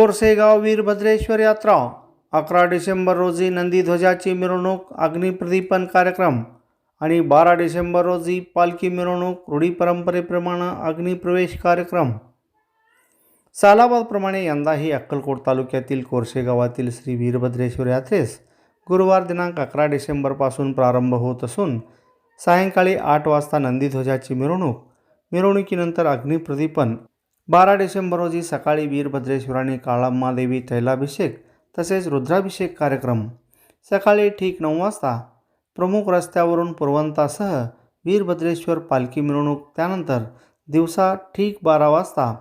कोरसेगाव वीरभद्रेश्वर यात्रा अकरा डिसेंबर रोजी नंदीध्वजाची मिरवणूक अग्निप्रदीपन कार्यक्रम आणि बारा डिसेंबर रोजी पालखी मिरवणूक रूढी परंपरेप्रमाणे अग्निप्रवेश कार्यक्रम. सालाबादप्रमाणे यंदाही अक्कलकोट तालुक्यातील कोरसेगावातील श्री वीरभद्रेश्वर यात्रेस गुरुवार दिनांक अकरा डिसेंबरपासून प्रारंभ होत असून सायंकाळी आठ वाजता नंदीध्वजाची मिरवणूक मिरवणुकीनंतर अग्निप्रदीपन बारा डिसेंबर रोजी सकाळी वीरभद्रेश्वरांनी काळाम्मादेवी तैलाभिषेक तसेच रुद्राभिषेक कार्यक्रम. सकाळी ठीक नऊ वाजता प्रमुख रस्त्यावरून पुरवंतासह वीरभद्रेश्वर पालखी मिरवणूक त्यानंतर दिवसा ठीक बारा वाजता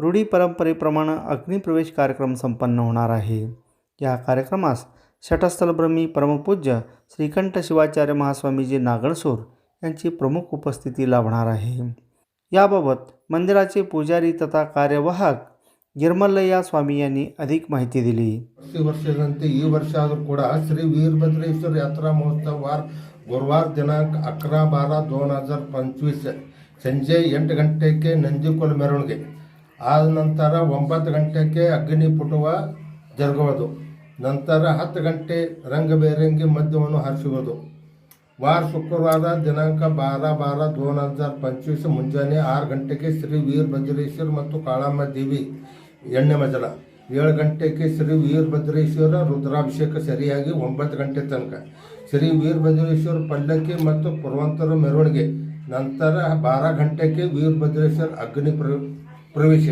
रूढी परंपरेप्रमाणे अग्निप्रवेश कार्यक्रम संपन्न होणार आहे. या कार्यक्रमास शटस्थलब्रह्मी परमपूज्य श्रीकंठ शिवाचार्य महास्वामीजी नागणसूर यांची प्रमुख उपस्थिती लाभणार आहे. याबाबत मंदिराचे पुजारी तथा कार्यवाहक ಗಿರ್ಮಲ್ಲಯ್ಯ ಸ್ವಾಮಿ यांनी अधिक ಮಾಹಿತಿ दिली ಪ್ರತಿ ವರ್ಷದಂತೆ ಈ ವರ್ಷ ಆದರೂ ಕೂಡ ಶ್ರೀ ವೀರಭದ್ರೇಶ್ವರ ಯಾತ್ರಾ ಮಹೋತ್ಸವ ವಾರ ಗುರುವಾರ ದಿನಾಂಕ ಅಕರಾ ಬಾರ दोन हजार पंचवीस ಸಂಜೆ ಎಂಟು ಗಂಟೆಗೆ ನಂದಿಕೋಲ ಮೆರವಣಿಗೆ ಆದ ನಂತರ ಒಂಬತ್ತು ಗಂಟೆಗೆ ಅಗ್ನಿ ಪುಟುವ ಜರುಗುವುದು ನಂತರ ಹತ್ತು ಗಂಟೆ ರಂಗಬೇರಂಗಿ ಮದ್ಯವನ್ನು ಹರಿಸುವುದು ವಾರ ಶುಕ್ರವಾರ ದಿನಾಂಕ ಬಾರ ಬಾರ ದೋನ್ ಹಜಾರ್ ಪಂಚವೀಸ್ ಮುಂಜಾನೆ ಆರು ಗಂಟೆಗೆ ಶ್ರೀ ವೀರಭದ್ರೇಶ್ವರ ಮತ್ತು ಕಾಳಮ್ಮ ದೇವಿ ಎಣ್ಣೆ ಮಜಲ. ಏಳು ಗಂಟೆಗೆ ಶ್ರೀ ವೀರಭದ್ರೇಶ್ವರ ರುದ್ರಾಭಿಷೇಕ ಸರಿಯಾಗಿ ಒಂಬತ್ತು ಗಂಟೆ ತನಕ. ಶ್ರೀ ವೀರಭದ್ರೇಶ್ವರ ಪಲ್ಲಕ್ಕಿ ಮತ್ತು ಪೂರ್ವಂತರ ಮೆರವಣಿಗೆ. ನಂತರ ಬಾರ ಗಂಟೆಗೆ ವೀರಭದ್ರೇಶ್ವರ ಅಗ್ನಿ ಪ್ರವೇಶ.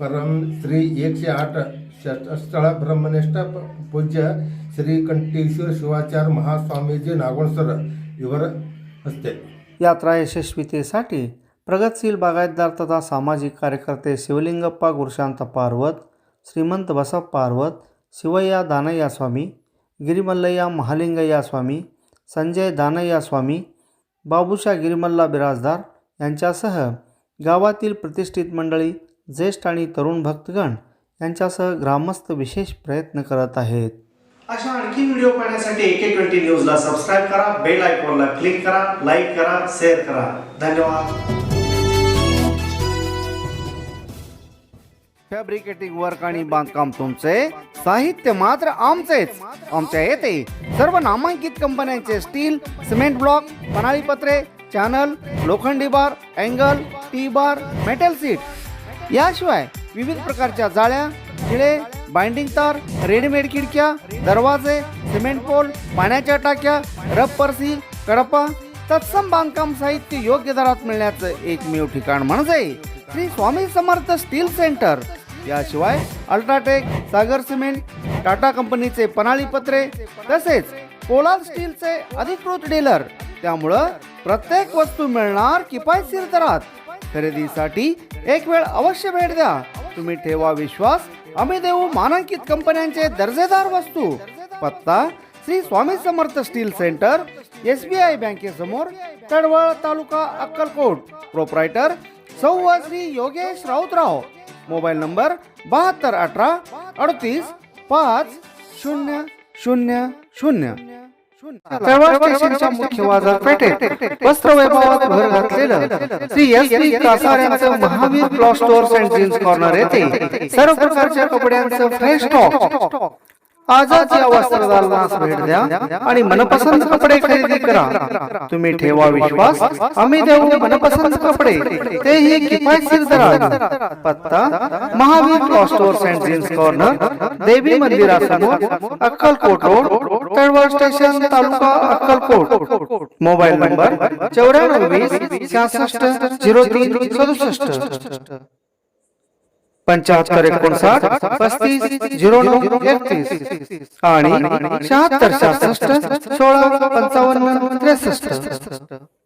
ಪರಂ ಶ್ರೀ ಏಕ್ಷೆ ಆಟ ಸ್ಥಳ ಬ್ರಹ್ಮನಿಷ್ಠ ಪೂಜ್ಯ श्रीकंठेश्वर शिवाचार्य महास्वामीजी नागवणसर इवर असते यात्रा यशस्वीतेसाठी प्रगतशील बागायतदार तथा सामाजिक कार्यकर्ते शिवलिंगप्पा गुरुशांत पार्वत श्रीमंत बसप पार्वत शिवय्या दानय्या स्वामी गिरिमल्लय्या महालिंगय्या स्वामी संजय दानय्या स्वामी बाबुशा गिरिमल्ला बिराजदार यांच्यासह गावातील प्रतिष्ठित मंडळी ज्येष्ठ आणि तरुण भक्तगण यांच्यासह ग्रामस्थ विशेष प्रयत्न करत आहेत. अशा आणखी व्हिडिओ पाहण्यासाठी एके ट्वेंटी न्यूजला सबस्क्राईब करा बेल आयकॉनला क्लिक करा लाईक करा शेअर करा. धन्यवाद. फॅब्रिकेटिंग वर्क आणि बांधकाम तुमचे साहित्य मात्र आमचेच. आमच्या येथे सर्व नामांकित कंपन्यांचे स्टील सिमेंट ब्लॉक पन्हाळी पत्रे चॅनल लोखंडी bar angle T bar metal sheet याशिवाय विविध प्रकारच्या जाळ्या खिळे बाइंडिंग तार रेडीमेड खिडक्या दरवाजे सिमेंट पोल पाण्याच्या टाक्या रब सील कडपा तत्सम बांधकाम साहित्य योग्य दरात मिळण्याचं एकमेव ठिकाण म्हणजे श्री स्वामी समर्थ स्टील सेंटर. याशिवाय अल्ट्राटेक सागर सिमेंट टाटा कंपनीचे पन्हाळी पत्रे तसेच पोलाद स्टीलचे अधिकृत डीलर. त्यामुळं प्रत्येक वस्तू मिळणार किफायतशीर दरात. खरेदीसाठी एक वेळ अवश्य भेट द्या. तुम्ही ठेवा विश्वास आम्ही देऊ मानांकित कंपन्यांचे दर्जेदार वस्तू. पत्ता Shri Swami Samarth steel centre S B I बँकेसमोर Tadwal taluka Akkalkot. Proprietor सौ श्री योगेश राऊतराव. मोबाईल नंबर बहात्तर अठरा अडतीस पाच शून्य शून्य शून्य. मुख्य बाजारपेठेत वस्त्र वैभवात भर घातलेलं श्री एस पी कासार यांचं Mahavir cloth stores and jeans corner येथे. सर्व प्रकारच्या कपड्यांचं फ्रेश स्टॉक आजच या वस्त्रदालनास भेट द्या आणि मनपसंत कपडे खरेदी करा. तुम्ही ठेवा विश्वास आम्ही देऊ मनपसंत कपडे. तेही किफायतशीर दरात. पत्ता Mahavir cloth stores and jeans corner देवी मंदिरासमोर Akkalkot road Talwal station taluka Akkalkot. Mobile number चौऱ्याण्णव वीस सहासष्ट झिरो तीन सदुसष्ट पंच्याहत्तर एकोणसाठ पस्तीस झिरो नऊ एकतीस. आणि शहात्तर सहासष्ट सोळा पंचावन्न त्रेसष्ट.